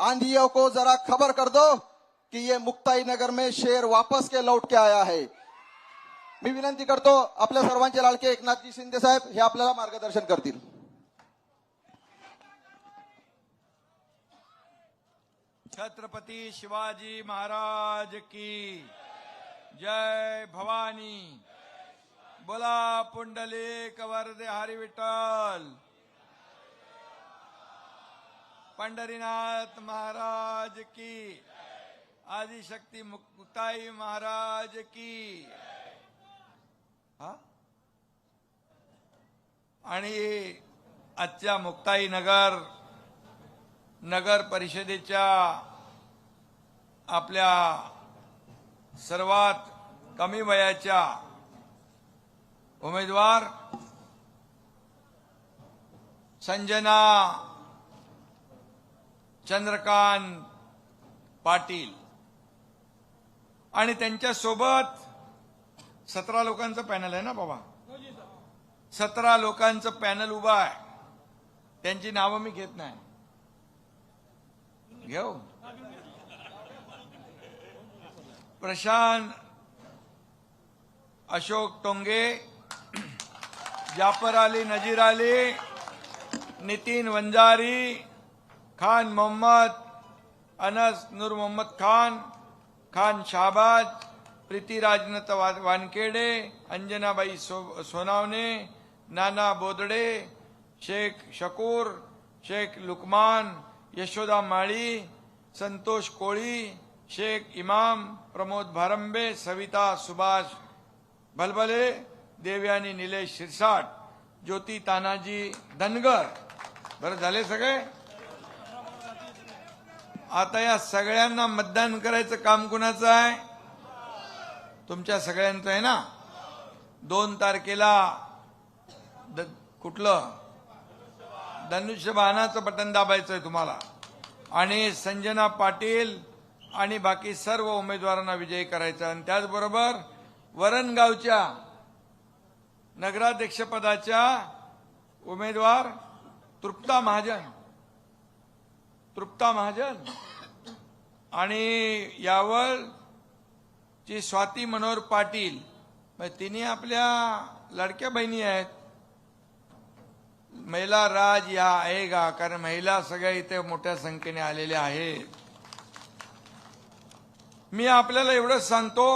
आंधियों को जरा खबर कर दो कि ये मुक्ताई नगर में शेर वापस के लौट के आया है। मी विनंती करतो आपल्या सर्वांचे लाडके एकनाथजी शिंदे साहेब हे आपल्याला मार्गदर्शन करतील. छत्रपती शिवाजी महाराज की जय भवानी. बोला पुंडलिक वरदे हरी विठ्ठल. पंढरीनाथ महाराज की। आदिशक्ती मुक्ताई महाराज की। हा? आणि आजच्या मुक्ताई नगर नगर परिषदेच्या आपल्या सर्वात कमी वयाच्या उमेदवार संजना चंद्रकांत पाटील. आणि त्यांच्यासोबत सतरा लोकांचं पॅनल आहे ना बाबा? सतरा लोकांचं पॅनल उभं आहे. त्यांची नावं मी घेत नाही. घेऊ? प्रशांत अशोक टोंगे जाफर अली नजीर अली नितीन वंजारी खान मोहम्मद अनस नूर मोहम्मद खान खान शाहबाज प्रीतीराजनत वा- वानखेडे अंजनाबाई सो सोनावणे नाना बोदडे शेख शकूर शेख लुकमान यशोदा माळी संतोष कोळी शेख इमाम प्रमोद भारंबे सविता सुभाष भलभले देवयानी निलेश शिरसाट ज्योती तानाजी धनगर. बरं झाले सगळे? आता या सगळ्यांना मतदान करायचं काम कुणाचं आहे? तुमच्या सगळ्यांचं आहे ना? दोन तारखेला द- कुठलं? धनुष्यबाणाचं बटन दाबायचं आहे तुम्हाला. आणि संजना पाटील आणि बाकी सर्व उमेदवारांना विजयी करायचं. आणि त्याचबरोबर वरणगावच्या नगराध्यक्षपदाच्या उमेदवार तृप्ता महाजन. तृप्ता महाजन. आणि यावर जी स्वाती मनोहर पाटील तिने तिन्ही आपल्या लडक्या बहिणी आहेत. महिला राज या आहे का कारण महिला सगळ्या इथे मोठ्या संख्येने आलेल्या आहेत. मी आपल्याला एवढंच सांगतो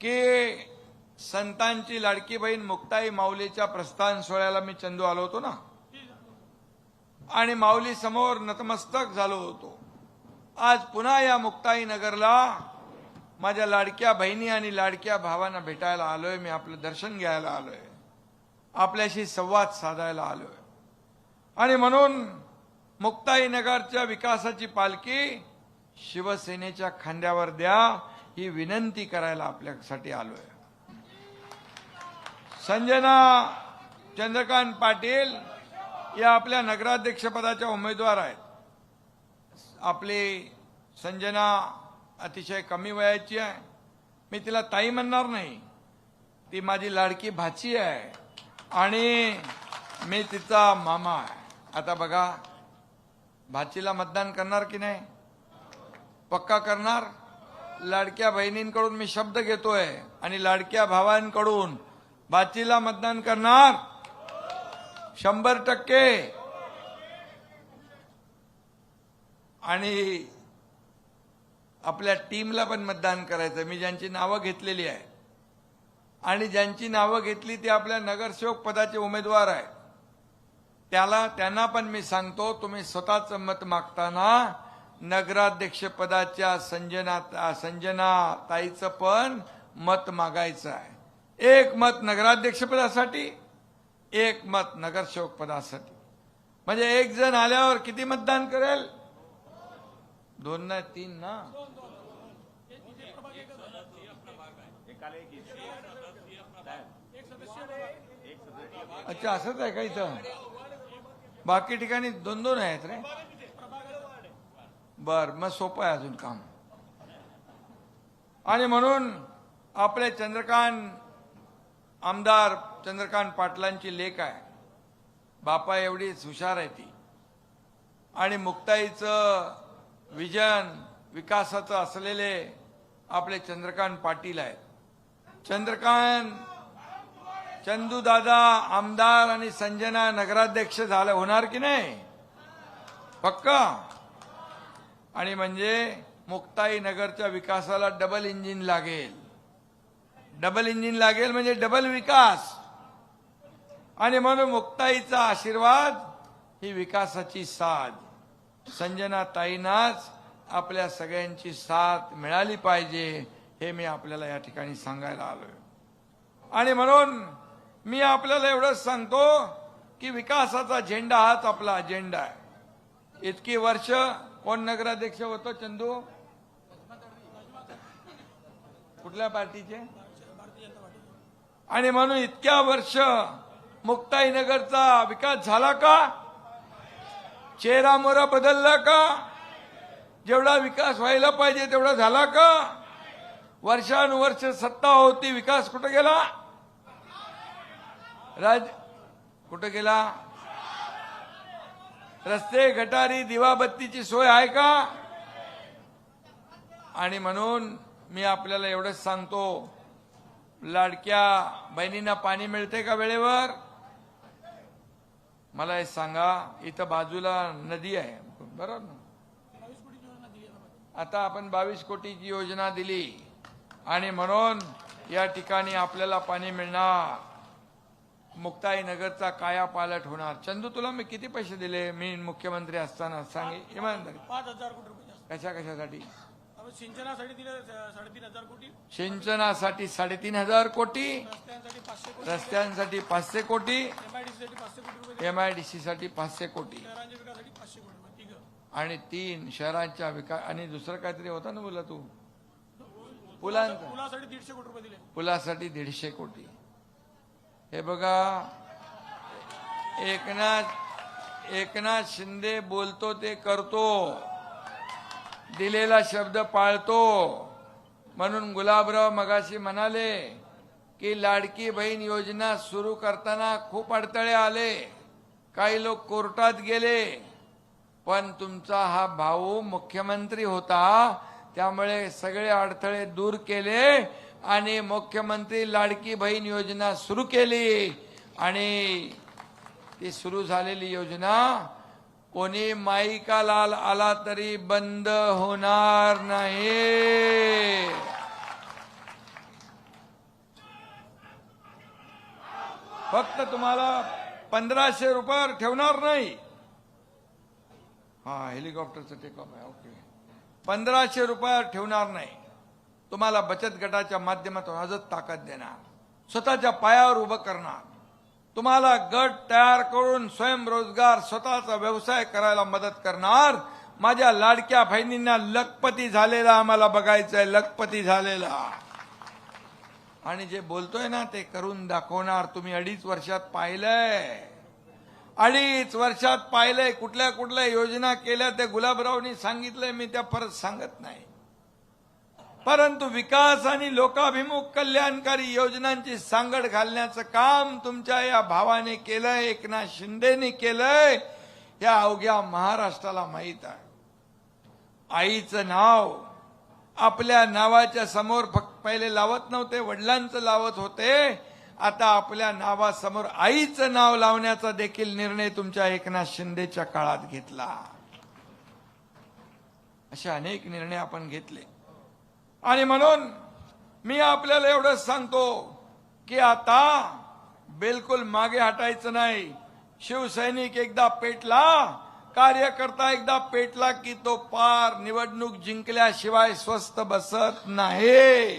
की संतांची लाडकी बहीण मुक्ताई माऊलीच्या प्रस्थान सोहळ्याला मी चंदू आलो होतो ना? आणि माऊली समोर नतमस्तक झालो होतो. आज पुन्हा या मुक्ताई नगरला माझ्या लाडक्या बहिणी आणि लाडक्या भावांना भेटायला आलोय. मी आपलं दर्शन घ्यायला आलोय. आपल्याशी संवाद साधायला आलोय. आणि म्हणून मुक्ताई नगरच्या विकासाची पालखी शिवसेनेच्या खांद्यावर द्या ही विनंती करायला आपल्यासाठी आलोय. संजना चंद्रकांत पाटील या आपल्या नगराध्यक्षपदाच्या उमेदवार आहेत. आपली संजना अतिशय कमी वयाची आहे. मी तिला ताई म्हणणार नाही. ती माझी लाडकी भाची आहे. आणि मी तिचा मामा आहे. आता बघा भाचीला मतदान करणार की नाही? पक्का करणार? लाडक्या बहिणींकडून मी शब्द घेतोय आणि लाडक्या भावांकडून भाचीला मतदान करणार? शंभर टक्के. आणि आपल्या टीमला पण मतदान करायचं मी ज्यांची नावं घेतलेली आहे. आणि ज्यांची नावं घेतली ती आपल्या नगरसेवक पदाचे उमेदवार आहे. त्याला त्यांना पण मी सांगतो तुम्ही स्वतःचं मत मागताना नगराध्यक्ष पदाच्या संजना संजना ताईचं पण मत मागायचं आहे. एक मत नगराध्यक्षपदासाठी एक मत नगरसेवक पदासाठी म्हणजे एक जण आल्यावर किती मतदान करेल? दोन ना तीन ना? अच्छा असंच आहे का इथं? बाकी ठिकाणी दोन दोन आहेत रे. बर मग सोपं आहे अजून काम. आणि म्हणून आपले चंद्रकांत आमदार चंद्रकांत पाटलांची लेख आहे. बापा एवढीच हुशार आहे ती. आणि मुक्ताईचं विजन विकासाचं असलेले आपले चंद्रकांत पाटील आहेत. चंद्रकांत चंदू दादा आमदार आणि संजना नगराध्यक्ष झालं होणार की नाही? पक्का. आणि म्हणजे मुक्ताई नगरच्या विकासाला डबल इंजिन लागेल. डबल इंजिन लागेल म्हणजे डबल विकास. आणि म्हणून मुक्ताईचा आशीर्वाद ही विकासाची साथ संजना ताईनाच आपल्या सगळ्यांची साथ मिळाली पाहिजे हे मी आपल्याला या ठिकाणी सांगायला आलोय. आणि म्हणून मी आपल्याला एवढंच सांगतो की विकासाचा झेंडा हाच आपला अजेंडा आहे. इतकी वर्ष कोण नगराध्यक्ष होतो चंदू? कुठल्या पार्टीचे? आणि म्हणून इतक्या वर्ष मुक्ताईनगरचा विकास झाला का? चेहरा मोरा बदलला का? जेवढा विकास व्हायला पाहिजे तेवढा झाला का? वर्षानुवर्ष सत्ता होती विकास कुठे गेला? राज कुठे गेला? रस्ते गटारी दिवाबत्तीची सोय आहे का? आणि म्हणून मी आपल्याला एवढंच सांगतो लाडक्या बहिणींना पाणी मिळते का वेळेवर? मला हे सांगा इथं बाजूला नदी आहे. बरोबर ना? आता आपण बावीस कोटीची योजना दिली आणि म्हणून या ठिकाणी आपल्याला पाणी मिळणार. मुक्ताई नगरचा काया पालट होणार. चंदू तुला मी किती पैसे दिले? मी मुख्यमंत्री असताना सांगे इमानदारी. पाच हजार कोटी रुपये जास्त. कशा कशासाठी? सिंचनासाठी साडेतीन हजार कोटी. सिंचनासाठी साडेतीन हजार कोटी. रस्त्यांसाठी पाचशे कोटी. एमआयडीसी साठी पाचशे कोटी आणि तीन शहरांच्या विकास आणि दुसरं काहीतरी होतं ना बोला तू? पुलांचा. पुलासाठी दीडशे कोटी रुपये दिले. पुलासाठी दीडशे कोटी. हे बघा. एकनाथ एकनाथ शिंदे बोलतो ते करतो. दिलेला शब्द पाळतो. म्हणून गुलाबराव मगाशी म्हणाले की लाडकी बहीण योजना सुरू करताना खूप अडथळे आले. काही लोक कोर्टात गेले. पण तुमचा हा भाऊ मुख्यमंत्री होता. त्यामुळे सगळे अडथळे दूर केले आणि मुख्यमंत्री लाडकी बहीण योजना सुरू केली. आणि ती सुरू झालेली योजना कोणी माईका लाल आला तरी बंद होणार नाही. फक्त तुम्हाला पंधराशे रुपयावर ठेवणार नाही. हा हेलिकॉप्टरचं टेकऑफ आहे ओके पंधराशे रुपयावर ठेवणार नाही. तुम्हाला बचत गटाच्या माध्यमातून अजून ताकद देणार. स्वतःच्या पायावर उभं करणार. तुम्हाला गट तयार करून स्वयंरोजगार स्वतःचा व्यवसाय करायला मदत करणार. माझ्या लाडक्या बहिणींना लखपती झालेला आम्हाला बघायचंय लखपती झालेला. आणि जे बोलतोय ना ते करून दाखवणार. तुम्ही अडीच वर्षात पाहिलंय. अडीच वर्षात पाहिलंय. कुठल्या कुठल्या योजना केल्या ते गुलाबरावनी सांगितलंय मी त्या परत सांगत नाही. परंतु विकास आणि लोकाभिमुख कल्याणकारी योजनांची सांगड घालण्याचं काम तुमच्या या भावाने केलंय एकनाथ शिंदेने केलंय या अवघ्या महाराष्ट्राला माहीत आहे. आईचं नाव आपल्या नावाच्या समोर फक्त पहिले लावत नव्हते वडिलांचं लावत होते. आता आपल्या नावासमोर आईचं नाव लावण्याचा देखील निर्णय तुमच्या एकनाथ शिंदेच्या काळात घेतला. असे अनेक निर्णय आपण घेतले. आणि म्हणून मी आपल्याला एवढंच सांगतो की आता बिलकुल मागे हटायचं नाही. शिवसैनिक एकदा पेटला कार्यकर्ता एकदा पेटला की तो पार निवडणूक जिंकल्याशिवाय स्वस्त बसत नाही.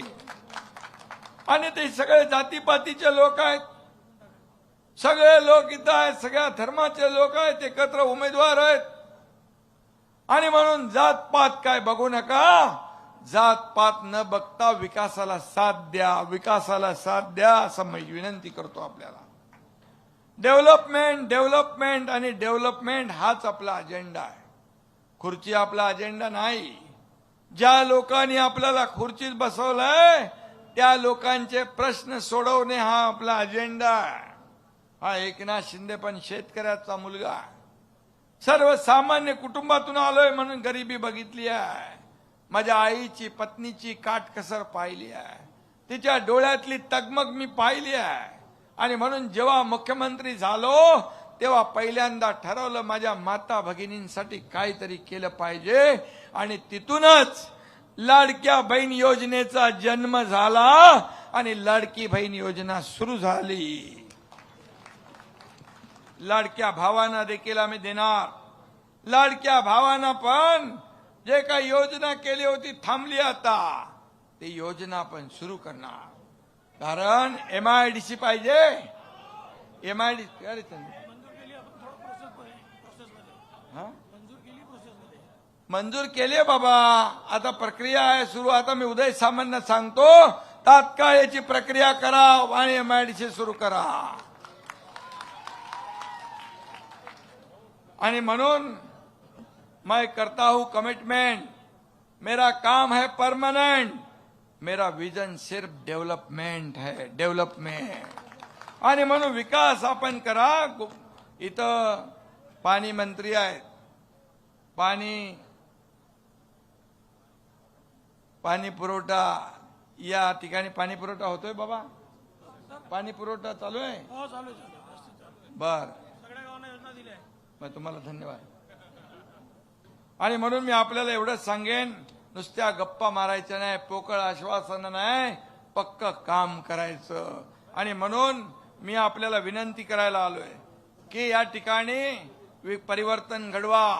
आणि ते सगळे जातीपातीचे लोक आहेत. सगळे लोक इथं आहेत सगळ्या धर्माचे लोक आहेत एकत्र उमेदवार आहेत. आणि म्हणून जात पात काय बघू नका. जात पात न बघता विकासाला साथ द्या विकासाला साथ द्या असं मी विनंती करतो आपल्याला. डेव्हलपमेंट डेव्हलपमेंट आणि डेव्हलपमेंट हाच आपला अजेंडा आहे. खुर्ची आपला अजेंडा नाही. ज्या लोकांनी आपल्याला खुर्चीत बसवलंय त्या लोकांचे प्रश्न सोडवणे हा आपला अजेंडा आहे. हा एकनाथ शिंदे पण शेतकऱ्याचा मुलगा सर्वसामान्य कुटुंबातून आलोय म्हणून गरिबी बघितली आहे. माझ्या आईची पत्नीची काटकसर पाहिली आहे. तिच्या डोळ्यातली तगमग मी पाहिली आहे. आणि म्हणून जेव्हा मुख्यमंत्री झालो तेव्हा पहिल्यांदा ठरवलं माझ्या माता भगिनींसाठी काहीतरी केलं पाहिजे. आणि तिथूनच लाडक्या बहीण योजनेचा जन्म झाला आणि लाडकी बहीण योजना सुरू झाली. लाडक्या भावांना देखील आम्ही देणार. लाडक्या भावांना पण जे काही योजना केली होती थांबली आता. ती योजना पण सुरू करणार. कारण एम आय डी सी पाहिजे. एम आय डी मंजूर केली मंजूर केली बाबा. आता प्रक्रिया आहे सुरू. आता मी उदय सामान्य सांगतो. तात्काळ याची प्रक्रिया करा आणि एम आय डी सी सुरू करा. आणि म्हणून मैं करता हूं कमिटमेंट मेरा काम है परमानेंट मेरा विजन सिर्फ डेव्हलपमेंट है डेव्हलपमेंट आणि म्हणून विकास आपण करा. इथं पाणी मंत्री आहेत. पाणी पाणी पुरवठा या ठिकाणी पाणी पुरवठा होतोय बाबा? पाणी पुरवठा चालू आहे? हो. बर. मग तुम्हाला धन्यवाद. आणि म्हणून मी आपल्याला एवढंच सांगेन नुसत्या गप्पा मारायच्या नाही पोकळ आश्वासन नाही पक्क काम करायचं. आणि म्हणून मी आपल्याला विनंती करायला आलोय की या ठिकाणी वि- परिवर्तन घडवा.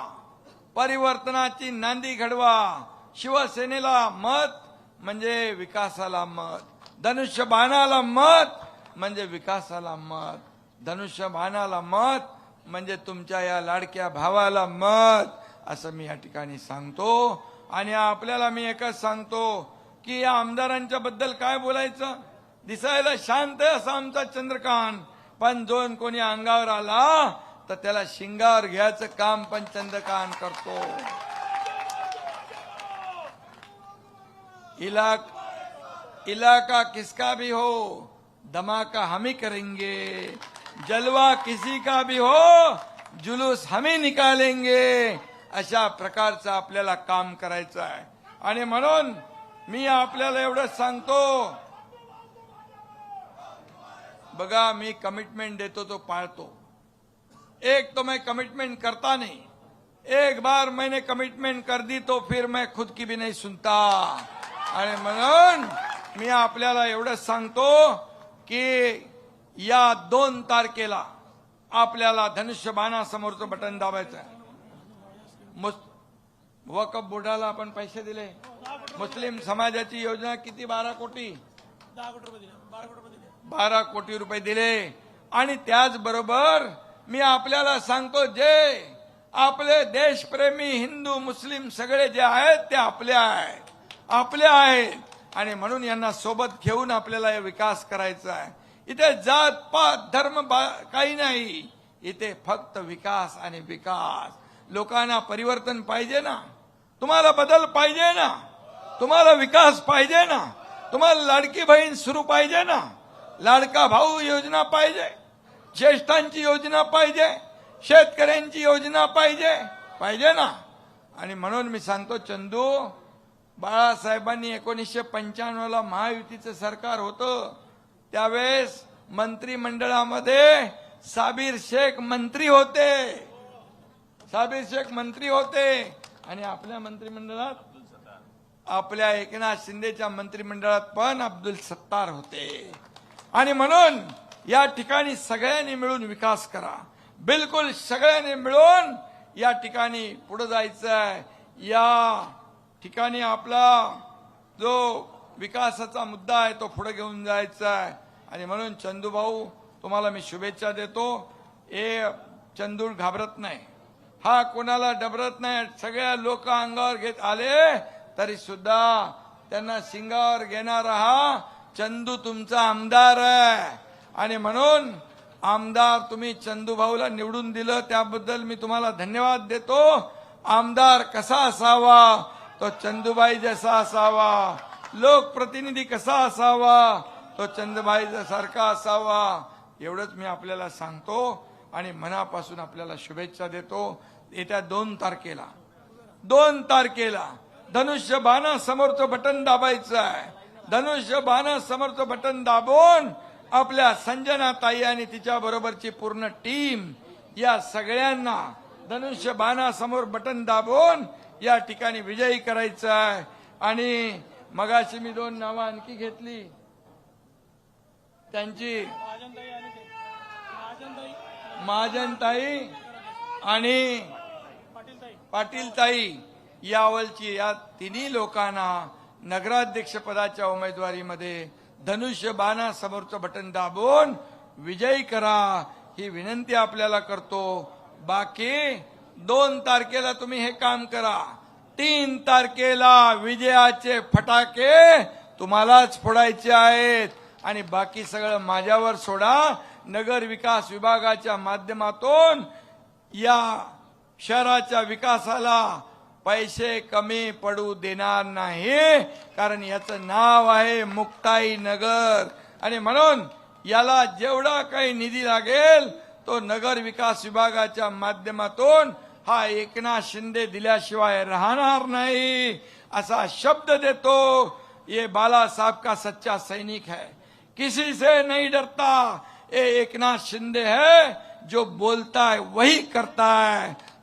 परिवर्तनाची नांदी घडवा. शिवसेनेला मत म्हणजे विकासाला मत. धनुष्यबाणाला मत म्हणजे विकासाला मत. धनुष्यबाणाला मत म्हणजे तुमच्या या लाडक्या भावाला मत. असं मी या ठिकाणी सांगतो. आणि आपल्याला मी एकच सांगतो की या आमदारांच्या बद्दल काय बोलायचं? दिसायला शांत आहे असा आमचा चंद्रकांत. पण दोन कोणी अंगावर आला तर त्याला शिंगावर घ्यायचं काम पण चंद्रकांत करतो. इलाक इलाका किसका भी हो धमाका हम ही करेंगे. जलवा किसी का भी हो जुलूस हम ही निकालेंगे. अशा प्रकारचं आपल्याला काम करायचं आहे. आणि म्हणून मी आपल्याला एवढंच सांगतो. बघा मी कमिटमेंट देतो तो पाळतो. एक तो मैं कमिटमेंट करता नहीं. एक बार मैंने कमिटमेंट कर दी तो फिर मैं खुद की भी नहीं सुनता. आणि म्हणून मी आपल्याला एवढंच सांगतो की या दोन तारखेला आपल्याला धनुष्यबाणासमोरचं बटन दाबायचं आहे. वकफ बोर्डाला आपण पैसे दिले. मुस्लिम समाजाची योजना किती? बारा कोटी. बारा कोटी रुपये दिले. बारा कोटी रुपये दिले. आणि त्याचबरोबर मी आपल्याला सांगतो जे आपले देशप्रेमी हिंदू मुस्लिम सगळे जे आहेत ते आपले आहेत. आपले आहेत. आणि म्हणून यांना सोबत घेऊन आपल्याला हे विकास करायचा आहे. इथे जात पात धर्म काही नाही. इथे फक्त विकास आणि विकास. लोकांना परिवर्तन पाहिजे ना? तुम्हाला बदल पाहिजे ना? तुम्हाला विकास पाहिजे ना? तुम्हाला लाडकी बहीण सुरू पाहिजे ना? लाडका भाऊ योजना पाहिजे? ज्येष्ठांची योजना पाहिजे? शेतकऱ्यांची योजना पाहिजे? पाहिजे ना? आणि म्हणून मी सांगतो चंदू बाळासाहेबांनी एकोणीसशे पंच्याण्णवला महायुतीचं सरकार होतं. त्यावेळेस मंत्रिमंडळामध्ये साबीर शेख मंत्री होते. शेख मंत्री होते आणि आपल्या मंत्रिमंडळात आपल्या एकनाथ शिंदेच्या मंत्रिमंडळात पण अब्दुल सत्तार होते. आणि म्हणून या ठिकाणी सगळ्यांनी मिळून विकास करा. बिलकुल सगळ्यांनी मिळून या ठिकाणी पुढे जायचं आहे या ठिकाणी आपला जो विकासाचा मुद्दा आहे तो पुढे घेऊन जायचा आहे आणि म्हणून चंदूभाऊ तुम्हाला मी शुभेच्छा देतो. हे चंदूर घाबरत नाही. हा कोणाला डबरत नाही. सगळ्या लोक अंगावर घेत आले तरी सुद्धा त्यांना शिंगावर घेणारा हा चंदू तुमचा आमदार आहे. आणि म्हणून आमदार तुम्ही चंदू भाऊला निवडून दिलं त्याबद्दल मी तुम्हाला धन्यवाद देतो. आमदार कसा असावा? तो चंदूबाई जसा असावा. लोकप्रतिनिधी कसा असावा? तो चंदूबाई सारखा असावा. एवढंच मी आपल्याला सांगतो आणि मनापासून आपल्याला शुभेच्छा देतो. येत्या दोन तारखेला. दोन तारखेला. धनुष्य बाणा समोरचं बटन दाबायचं आहे धनुष्य बाणा समोरचं बटन दाबून आपल्या संजना ताई आणि तिच्या बरोबरची पूर्ण टीम या सगळ्यांना धनुष्य बाणा समोर बटन दाबून या ठिकाणी विजयी करायचं आहे आणि मगाशी मी दोन नावं आणखी घेतली. त्यांची महाजनताई आणि ते महाजनताई महाजनताई आणि पाटीलताई पाटील ताई यावलची या तिन्ही लोकांना नगराध्यक्ष पदाच्या उमेदवारीमध्ये धनुष्य बाणा समोरचं बटन दाबून विजयी करा ही विनंती आपल्याला करतो. बाकी दोन तारखेला तुम्ही हे काम करा. तीन तारखेला विजयाचे फटाके तुम्हालाच फोडायचे आहेत. आणि बाकी सगळं माझ्यावर सोडा. नगर विकास विभागाच्या माध्यमातून या शहराच्या विकासाला पैसे कमी पडू देणार नाही कारण याचं नाव आहे मुक्ताई नगर. आणि म्हणून याला जेवढा काही निधी लागेल तो नगर विकास विभागाच्या माध्यमातून हा एकनाथ शिंदे दिल्याशिवाय राहणार नाही असा शब्द देतो. ये बाला साहब का सच्चा सैनिक है. किसी से नहीं डरता ये एकनाथ शिंदे है जो बोलता है वही करता है.